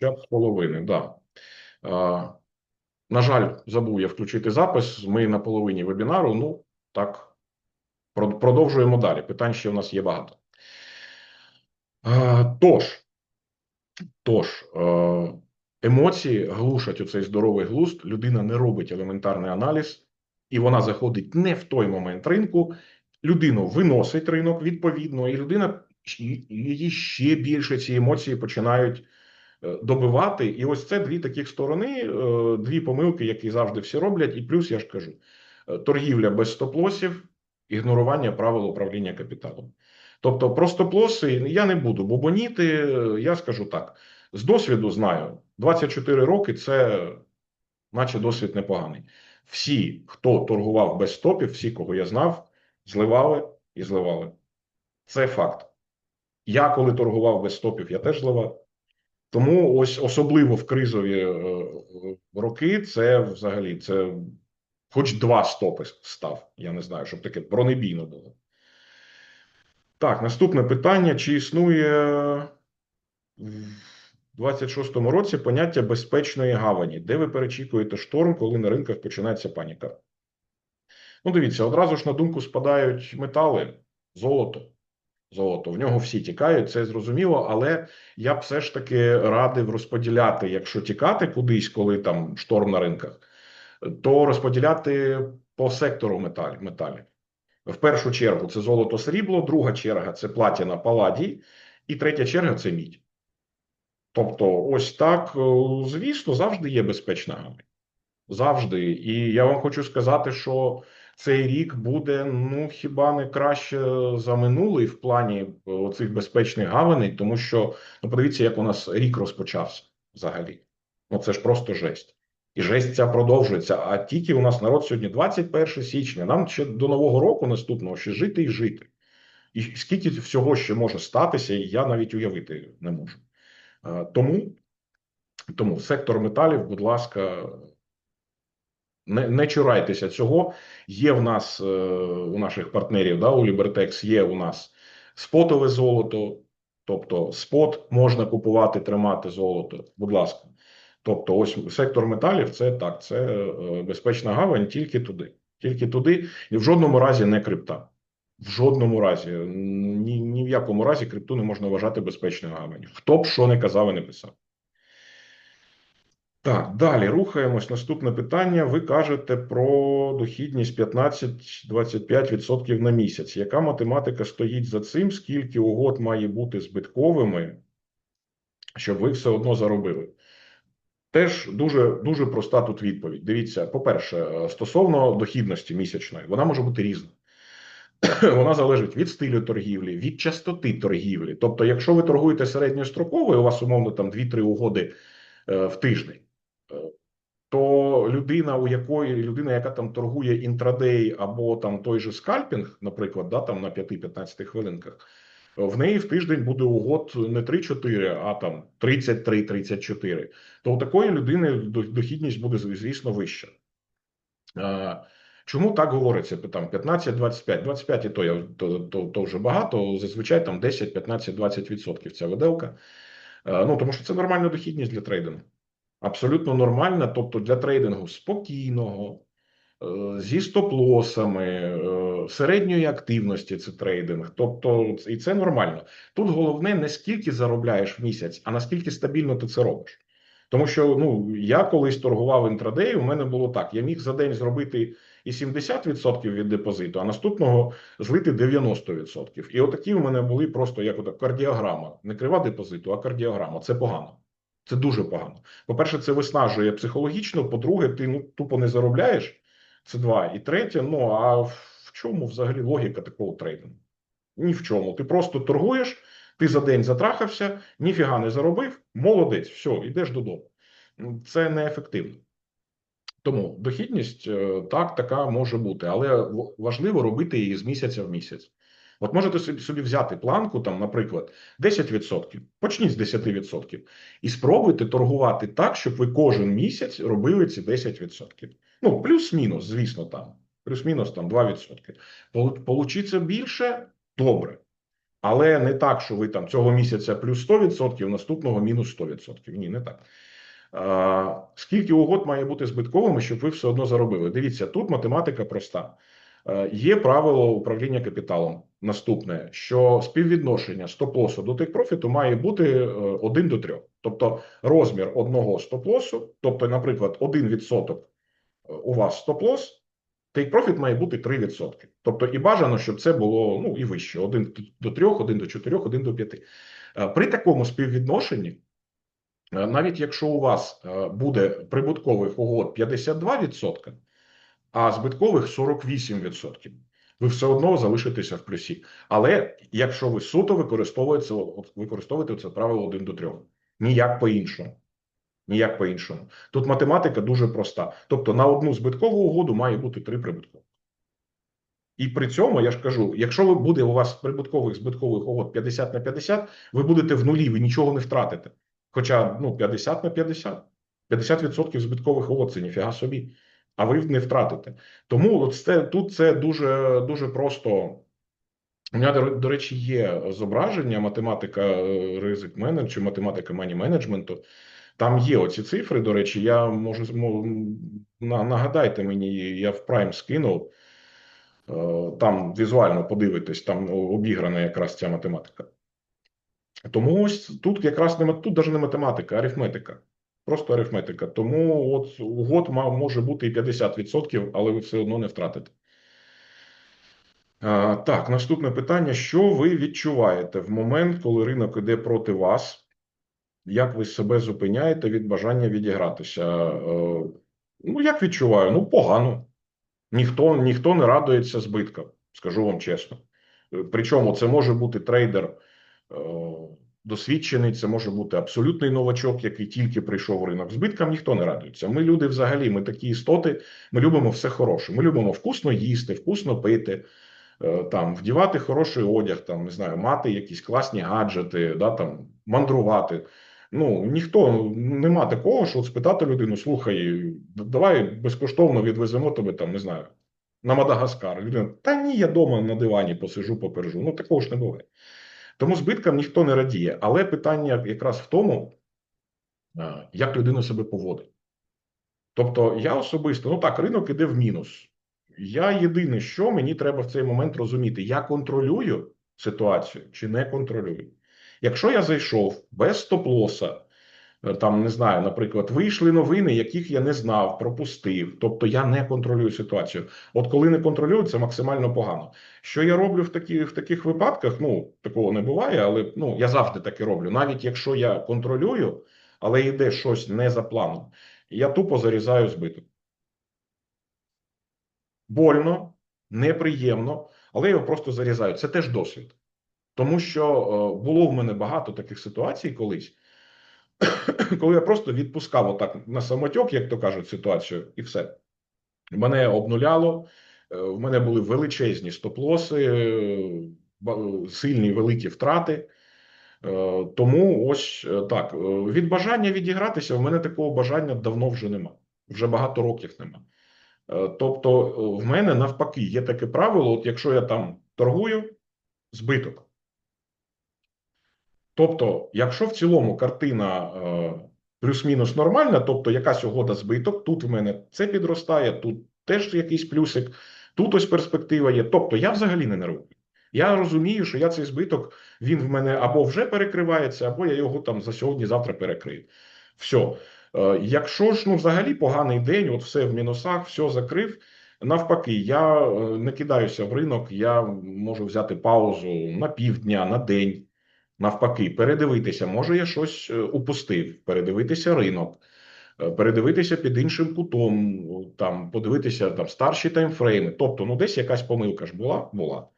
Час половини, да. Е, на жаль, забув я включити запис. Ми на половині вебінару. Ну, так, продовжуємо далі. Питань ще в нас є багато. Тож, тож, емоції глушать оцей здоровий глузд. Людина не робить елементарний аналіз, і вона заходить не в той момент ринку. Людину виносить ринок відповідно, і людина її ще більше ці емоції починають добивати. І ось це дві таких сторони, е, дві помилки, які завжди всі роблять. І плюс я ж кажу: е, торгівля без стоп-лосів, ігнорування правил управління капіталом. Тобто, про стоп-лоси я не буду бубоніти. е, Я скажу так: з досвіду знаю, 24 роки це, наче досвід непоганий. Всі, хто торгував без стопів, всі, кого я знав, зливали і зливали. Це факт. Я, коли торгував без стопів, я теж зливав. Тому ось особливо в кризові е, роки, це взагалі це хоч два стопи став. Я не знаю, щоб таке бронебійно було. Так, наступне питання: чи існує в 26-му році поняття безпечної гавані, де ви перечікуєте шторм, коли на ринках починається паніка? Ну, дивіться, одразу ж на думку спадають метали, золото. Золото. В нього всі тікають, це зрозуміло, але я б все ж таки радив розподіляти, якщо тікати кудись, коли там шторм на ринках, то розподіляти по сектору металь, металів. В першу чергу це золото срібло, друга черга це платіна паладій, і третя черга це мідь. Тобто, ось так, е, звісно, завжди є безпечна гавань. Завжди. І я вам хочу сказати, що цей рік буде ну хіба не краще за минулий в плані е, цих безпечних гаваней, тому що ну подивіться, як у нас рік розпочався взагалі. Ну це ж просто жесть. І жесть ця продовжується. А тільки у нас народ сьогодні 21 січня. Нам ще до нового року наступного ще жити і жити. І скільки всього ще може статися, я навіть уявити не можу. Е, Тому, тому сектор металів, будь ласка, не, не чурайтеся цього. Є в нас е, у наших партнерів, да, у Libertex є у нас спотове золото, тобто спот можна купувати, тримати золото. Будь ласка. Тобто, ось сектор металів це так, це е, безпечна гавань тільки туди. Тільки туди, і в жодному разі не крипта. В жодному разі, ні, ні в якому разі крипту не можна вважати безпечною гаванню. Хто б що не казав і не писав. Так, далі рухаємось. Наступне питання. Ви кажете про дохідність 15-25% на місяць. Яка математика стоїть за цим? Скільки угод має бути збитковими, щоб ви все одно заробили? Теж дуже дуже проста тут відповідь. Дивіться, по-перше, стосовно дохідності місячної, вона може бути різна. Вона залежить від стилю торгівлі, від частоти торгівлі. Тобто, якщо ви торгуєте середньостроково, і у вас умовно там 2-3 угоди е, в тиждень, то людина, у якої людина, яка там торгує інтрадей або там той же скальпінг, наприклад, да, там на 5-15 хвилинках, в неї в тиждень буде угод не 3-4, а там 33-34. То у такої людини дохідність буде, звісно, вища. Чому так говориться? Там 15-25, 25 і то, я- то, то, то вже багато, зазвичай там 10, 15, 20 відсотків ця виделка. Ну, тому що це нормальна дохідність для трейдингу. Абсолютно нормальна, тобто для трейдингу спокійного, е, зі стоп-лосами, е, середньої активності це трейдинг. Тобто, і це нормально. Тут головне не скільки заробляєш в місяць, а наскільки стабільно ти це робиш. Тому що ну я колись торгував інтрадей, у мене було так: я міг за день зробити і 70% від депозиту, а наступного злити 90%. І отакі у мене були просто як кардіограма, не крива депозиту, а кардіограма. Це погано. Це дуже погано. По-перше, це виснажує психологічно. По-друге, ти ну тупо не заробляєш. Це два. І третє, ну а в чому взагалі логіка такого трейдингу? Ні в чому. Ти просто торгуєш, ти за день затрахався, ніфіга не заробив, молодець, все, йдеш додому. Це неефективно. Тому дохідність е, так, така може бути, але важливо робити її з місяця в місяць. От можете собі, взяти планку, там, наприклад, 10%, почніть з 10% і спробуйте торгувати так, щоб ви кожен місяць робили ці 10%. Ну, плюс-мінус, звісно, там. Плюс-мінус там 2%. Получиться більше добре. Але не так, що ви там цього місяця плюс 100%, наступного мінус 100%. Ні, не так. Скільки угод має бути збитковими, щоб ви все одно заробили? Дивіться, тут математика проста. Е, Є правило управління капіталом. Наступне, що співвідношення стоп-лосу до тейк-профіту має бути е, 1 до 3. Тобто розмір одного стоп-лосу, тобто, наприклад, 1% у вас стоп-лосс, тейк-профіт має бути 3%. Тобто і бажано, щоб це було ну, і вище: 1 до 3, 1 до 4, 1 до 5. Е, При такому співвідношенні, е, навіть якщо у вас е, буде прибуткових угод 52%, а збиткових 48%. Ви все одно залишитеся в плюсі. Але якщо ви суто використовуєте, використовуєте це правило 1 до 3. Ніяк по-іншому. Ніяк по-іншому. Тут математика дуже проста. Тобто на одну збиткову угоду має бути три прибуткових. І при цьому я ж кажу: якщо ви буде у вас прибуткових збиткових угод 50 на 50, ви будете в нулі, ви нічого не втратите. Хоча ну 50 на 50. 50% збиткових угод це ніфіга собі а ви не втратите. Тому от це, тут це дуже дуже просто. У мене, до, речі, є зображення, математика е, ризик менеджменту, математика мані менеджменту. Там є оці цифри. До речі, я можу нагадайте мені, я в Prime скинув. Е, Там візуально подивитись, там обіграна якраз ця математика. Тому ось тут якраз не тут навіть не математика, а арифметика. Просто арифметика. Тому от угод може бути і 50%, але ви все одно не втратите. Так, наступне питання: що ви відчуваєте в момент, коли ринок іде проти вас? Як ви себе зупиняєте від бажання відігратися? Ну, як відчуваю? Ну, погано. Ніхто, ніхто не радується збиткам, скажу вам чесно. Причому це може бути трейдер досвідчений, це може бути абсолютний новачок, який тільки прийшов в ринок. Збиткам ніхто не радується. Ми люди взагалі, ми такі істоти, ми любимо все хороше. Ми любимо вкусно їсти, вкусно пити, е, там, вдівати хороший одяг, там, не знаю, мати якісь класні гаджети, да, там, мандрувати. Ну, ніхто нема такого, що от спитати людину: слухай, давай безкоштовно відвеземо тебе там, не знаю, на Мадагаскар. Людина, та ні, я вдома на дивані посижу, попержу. Ну, такого ж не буває. Тому збиткам ніхто не радіє. Але питання якраз в тому, е, як людина себе поводить. Тобто, я особисто, ну так, ринок іде в мінус. Я єдине, що мені треба в цей момент розуміти, я контролюю ситуацію чи не контролюю. Якщо я зайшов без стоп-лоса, там не знаю, наприклад, вийшли новини, яких я не знав, пропустив. Тобто я не контролюю ситуацію. От коли не контролюю, це максимально погано. Що я роблю в такі, в таких випадках? Ну такого не буває, але ну я завжди таке роблю. Навіть якщо я контролюю, але йде щось не за планом, я тупо зарізаю збиток. Больно, неприємно, але його просто зарізаю. Це теж досвід. Тому що е, було в мене багато таких ситуацій колись, коли я просто відпускав отак на самотьок, як то кажуть, ситуацію, і все. Мене обнуляло, е, в мене були величезні стоп-лоси, е, сильні великі втрати. Е, Тому ось так. Від бажання відігратися, в мене такого бажання давно вже нема. Вже багато років нема. Тобто, в мене навпаки є таке правило: от якщо я там торгую, збиток. Тобто, якщо в цілому картина е, плюс-мінус нормальна, тобто якась угода збиток, тут в мене це підростає, тут теж якийсь плюсик, тут ось перспектива є. Тобто я взагалі не нервую. Я розумію, що я цей збиток він в мене або вже перекривається, або я його там за сьогодні-завтра перекрию. Все. Якщо ж ну взагалі поганий день, от все в мінусах, все закрив. Навпаки, я не кидаюся в ринок, я можу взяти паузу на півдня, на день. Навпаки, передивитися, може, я щось е, упустив, передивитися ринок, е, передивитися під іншим кутом, там подивитися там старші таймфрейми. Тобто, ну десь якась помилка ж була, була.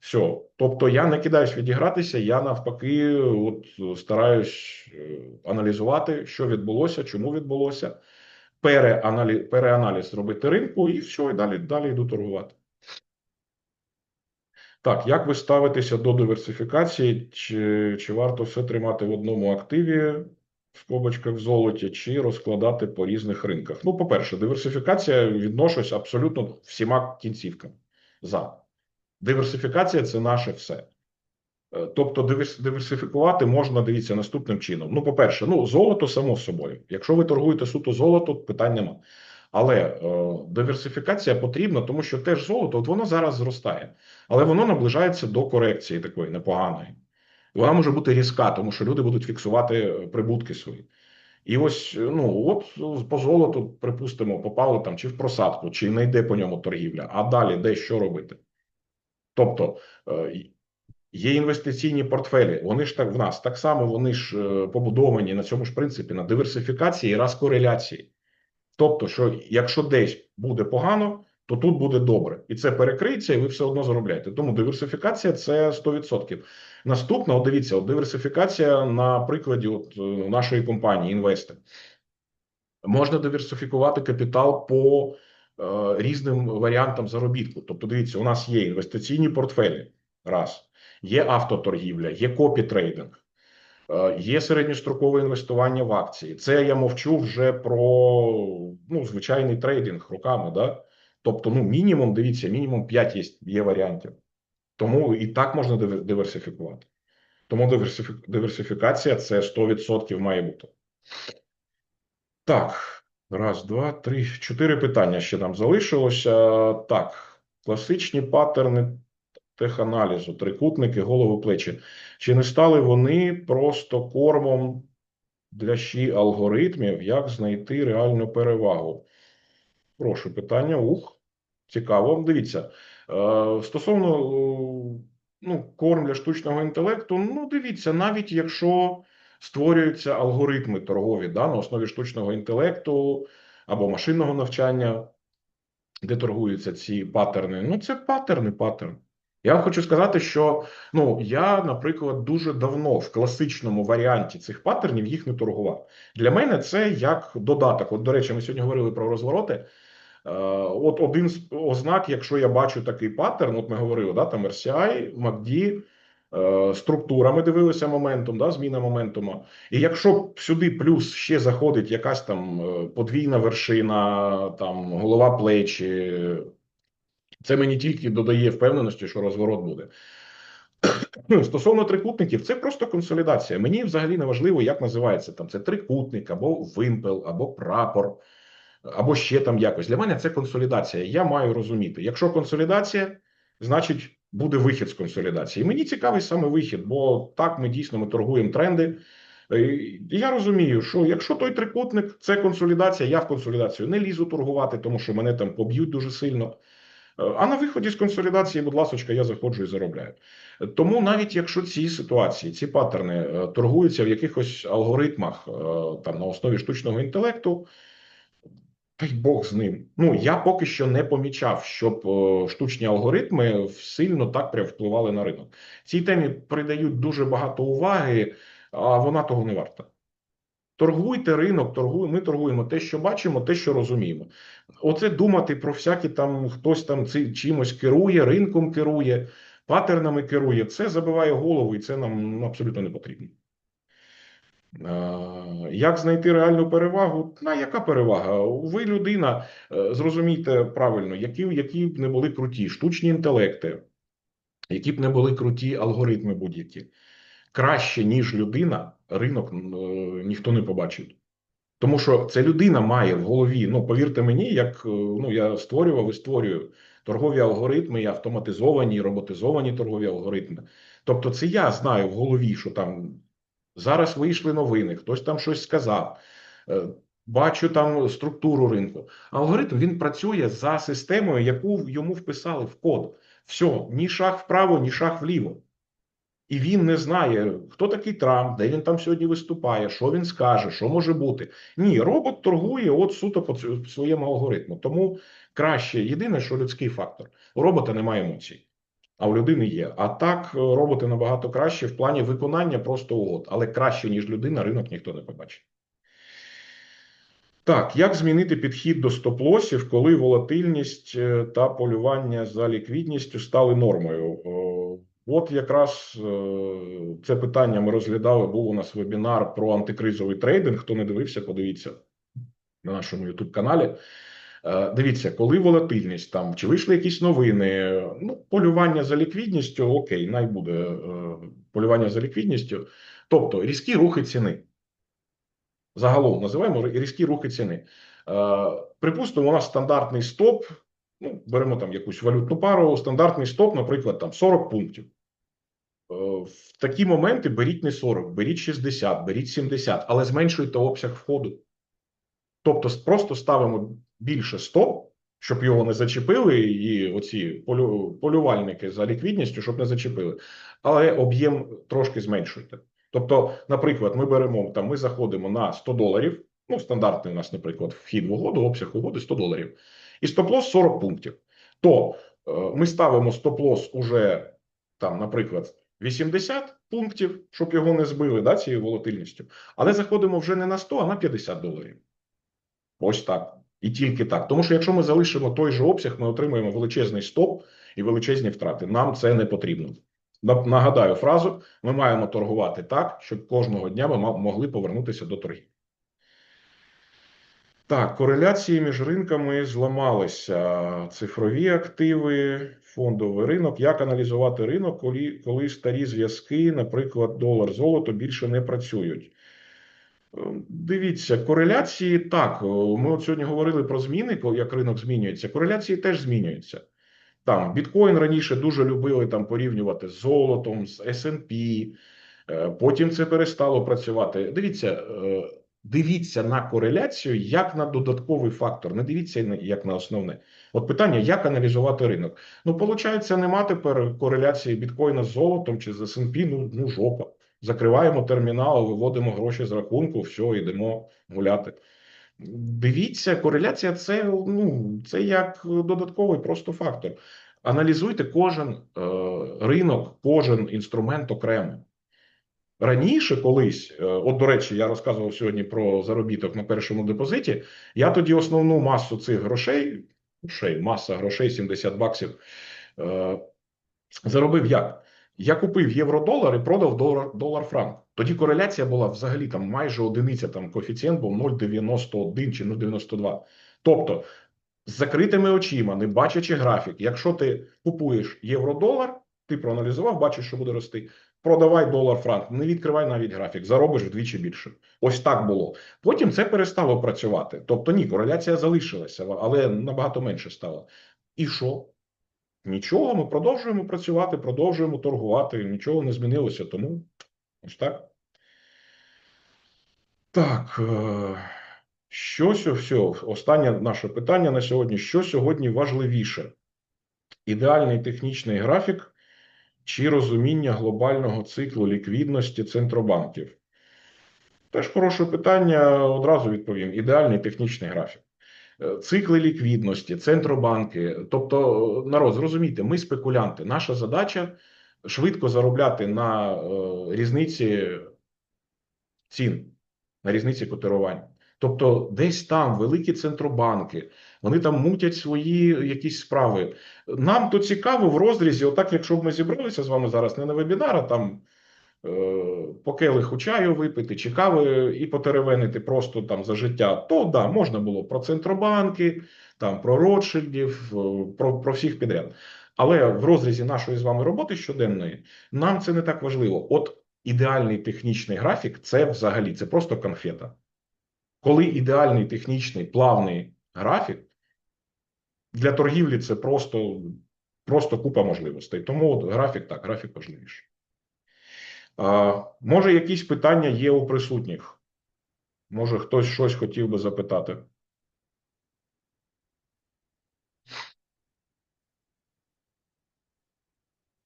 Все. Тобто, я не кидаюсь відігратися, я навпаки, от стараюсь е, аналізувати, що відбулося, чому відбулося, переаналі... переаналіз робити ринку, і все, і далі, далі йду торгувати. Так, як ви ставитеся до диверсифікації? Чи, чи варто все тримати в одному активі, в скобочках в золоті, чи розкладати по різних ринках? Ну, по-перше, диверсифікація відношусь абсолютно всіма кінцівками. За. Диверсифікація це наше все. Е, Тобто диверс- диверсифікувати можна, дивіться, наступним чином. Ну, по-перше, ну, золото само собою. Якщо ви торгуєте суто золото, питань нема. Але е, диверсифікація потрібна, тому що теж золото, от воно зараз зростає, але воно наближається до корекції такої непоганої. Вона може бути різка, тому що люди будуть фіксувати е, прибутки свої. І ось, е, ну, от по золоту, припустимо, попали там чи в просадку, чи не йде по ньому торгівля, а далі де що робити? Тобто є інвестиційні портфелі, вони ж так в нас так само, вони ж побудовані на цьому ж принципі, на диверсифікації і розкореляції. Тобто, що якщо десь буде погано, то тут буде добре, і це перекриється, і ви все одно заробляєте. Тому диверсифікація це 100%. Наступна, от дивіться, от диверсифікація на прикладі от, е, нашої компанії Інвести. Можна диверсифікувати капітал по е, різним варіантам заробітку. Тобто, дивіться, у нас є інвестиційні портфелі, раз, є автоторгівля, є копі-трейдинг, є середньострокове інвестування в акції. Це я мовчу вже про ну, звичайний трейдинг руками. Да? Тобто, ну, мінімум, дивіться, мінімум 5 є, є варіантів. Тому і так можна диверсифікувати. Тому диверсифікація це 100% має бути. Так, раз, два, три, чотири питання ще нам залишилося. Так, класичні паттерни теханалізу, трикутники, голови, плечі. Чи не стали вони просто кормом для щі алгоритмів, як знайти реальну перевагу? Прошу питання. Ух, цікаво. Дивіться. Е, Стосовно е, ну, корм для штучного інтелекту, ну дивіться, навіть якщо створюються алгоритми торгові да, на основі штучного інтелекту або машинного навчання, де торгуються ці паттерни, ну це паттерни, паттерн. Я хочу сказати, що ну я, наприклад, дуже давно в класичному варіанті цих паттернів їх не торгував. Для мене це як додаток. От, до речі, ми сьогодні говорили про розвороти. Е, От один з ознак, якщо я бачу такий паттерн, от ми говорили, да, там RCI, MACD, е, структура, ми дивилися моментом, да, зміна моментуму. І якщо сюди плюс ще заходить якась там е, подвійна вершина, там голова плечі, це мені тільки додає впевненості, що розворот буде. Стосовно трикутників, це просто консолідація. Мені взагалі не важливо, як називається там. Це трикутник, або вимпел, або прапор, або ще там якось. Для мене це консолідація. Я маю розуміти, якщо консолідація, значить буде вихід з консолідації. Мені цікавий саме вихід, бо так ми дійсно ми торгуємо тренди. Е, Я розумію, що якщо той трикутник це консолідація, я в консолідацію не лізу торгувати, тому що мене там поб'ють дуже сильно. Е, А на виході з консолідації, будь ласка, я заходжу і заробляю. Тому навіть якщо ці ситуації, ці паттерни е, торгуються в якихось алгоритмах е, там на основі штучного інтелекту, та й Бог з ним. Ну я поки що не помічав, щоб штучні алгоритми сильно так прям впливали на ринок. Цій темі придають дуже багато уваги, а вона того не варта. Торгуйте ринок, торгуй, ми торгуємо те, що бачимо, те, що розуміємо. Оце думати про всякі там хтось там ци- чимось керує, ринком керує, паттернами керує. Це забиває голову, і це нам ну, абсолютно не потрібно. Як знайти реальну перевагу? На яка перевага? Ви людина, е, зрозумійте правильно, які, які б не були круті штучні інтелекти, які б не були круті алгоритми будь-які. Краще, ніж людина, ринок е, ніхто не побачить. Тому що це людина має в голові. Ну, повірте мені, як е, ну я створював і створюю торгові алгоритми, і автоматизовані, і роботизовані торгові алгоритми. Тобто, це я знаю в голові, що там зараз вийшли новини, хтось там щось сказав. Е, Бачу там структуру ринку. Алгоритм він працює за системою, яку йому вписали в код. Все, ні шаг вправо, ні шаг вліво. І він не знає, хто такий Трамп, де він там сьогодні виступає, що він скаже, що може бути. Ні, робот торгує от суто по своєму алгоритму. Тому краще, єдине, що людський фактор. У робота немає емоцій, а у людини є. А так, е, роботи набагато краще в плані виконання просто угод. Але краще, ніж людина, ринок ніхто не побачить. Так, як змінити підхід до стоп-лосів, коли волатильність е, та полювання за ліквідністю стали нормою? От якраз е, це питання ми розглядали. Був у нас вебінар про антикризовий трейдинг. Хто не дивився, подивіться на нашому youtube каналі. Е, Дивіться, коли волатильність там, чи вийшли якісь новини, ну, полювання за ліквідністю, окей, най буде е, полювання за ліквідністю, тобто різкі рухи ціни. Загалом називаємо різкі рухи ціни. Припустимо, у нас стандартний стоп, ну, беремо там якусь валютну пару, стандартний стоп, наприклад, там 40 пунктів. Е, В такі моменти беріть не 40, беріть 60, беріть 70, але зменшуйте обсяг входу. Тобто просто ставимо більше стоп, щоб його не зачепили, і оці полю, полювальники за ліквідністю, щоб не зачепили. Але об'єм трошки зменшуйте. Тобто, наприклад, ми беремо там, ми заходимо на 100 доларів. Ну, стандартний у нас, наприклад, вхід в угоду, обсяг угоди 100 доларів. І стоп-лосс 40 пунктів. То е, ми ставимо стоп-лосс уже там, наприклад, 80 пунктів, щоб його не збили да, цією волатильністю. Але заходимо вже не на 100, а на 50 доларів. Ось так. І тільки так. Тому що якщо ми залишимо той же обсяг, ми отримаємо величезний стоп і величезні втрати. Нам це не потрібно. Нагадаю фразу: ми маємо торгувати так, щоб кожного дня ми могли повернутися до торгів. Так, кореляції між ринками зламалися. Цифрові активи, фондовий ринок. Як аналізувати ринок, коли, коли старі зв'язки, наприклад, долар, золото, більше не працюють? Е, Дивіться, кореляції так. Ми от сьогодні говорили про зміни, як ринок змінюється. Кореляції теж змінюються. Там біткоін раніше дуже любили там порівнювати з золотом, з S&P, е, потім це перестало працювати. Дивіться, е, дивіться на кореляцію як на додатковий фактор. Не дивіться як на основне. От питання, як аналізувати ринок. Ну, виходить, нема тепер кореляції біткоїна з золотом чи з S&P, ну, ну жопа. Закриваємо термінал, виводимо гроші з рахунку, все, йдемо гуляти. Дивіться, кореляція це, ну, це як додатковий просто фактор. Аналізуйте кожен е, ринок, кожен інструмент окремо. Раніше колись, е, от до речі, я розказував сьогодні про заробіток на першому депозиті. Я тоді основну масу цих грошей, грошей, маса грошей 70 баксів, е, заробив як? Я купив євро-долар і продав долар-франк. Тоді кореляція була взагалі там майже одиниця, там коефіцієнт був 0,91 чи 0,92. Тобто, з закритими очима, не бачачи графік, якщо ти купуєш євро-долар, ти проаналізував, бачиш, що буде рости. Продавай долар-франк, не відкривай навіть графік, заробиш вдвічі більше. Ось так було. Потім це перестало працювати. Тобто, ні, кореляція залишилася, але набагато менше стало. І що? Нічого, ми продовжуємо працювати, продовжуємо торгувати, нічого не змінилося, тому ось так. Так. е, Що все, останнє наше питання на сьогодні. Що сьогодні важливіше? Ідеальний технічний графік чи розуміння глобального циклу ліквідності центробанків? Теж хороше питання, одразу відповім. Ідеальний технічний графік. Е, Цикли ліквідності, центробанки. Тобто, е, народ, зрозумійте, ми спекулянти. Наша задача швидко заробляти на е, різниці цін, на різниці котирувань. Тобто, десь там великі центробанки, вони там мутять свої якісь справи. Нам то цікаво в розрізі, отак, якщо б ми зібралися з вами зараз не на вебінар, а там е, по келиху чаю випити, чи кави і потеревенити просто там за життя, то да, можна було про центробанки, там про Ротшильдів, е, про, про всіх підряд. Але в розрізі нашої з вами роботи щоденної нам це не так важливо. От ідеальний технічний графік це взагалі це просто конфета. Коли ідеальний технічний плавний графік для торгівлі це просто, просто купа можливостей. Тому от графік так, графік важливіший. А, може, якісь питання є у присутніх? Може, хтось щось хотів би запитати?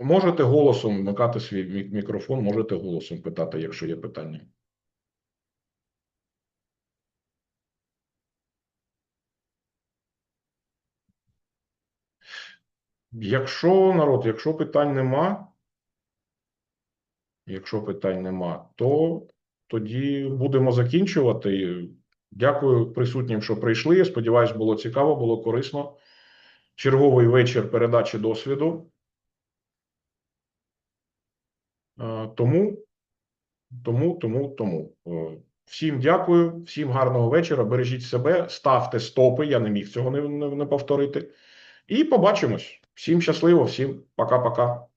Можете голосом вмикати свій мікрофон, можете голосом питати, якщо є питання. Якщо народ, якщо питань нема, якщо питань нема, то тоді будемо закінчувати. Дякую присутнім, що прийшли. Сподіваюсь, було цікаво, було корисно. Черговий вечір передачі досвіду. Е, Тому, тому, тому, тому. Е, Всім дякую, всім гарного вечора. Бережіть себе, ставте стопи. Я не міг цього не, не, не повторити. І побачимось. Всім щасливо, всім пока-пока.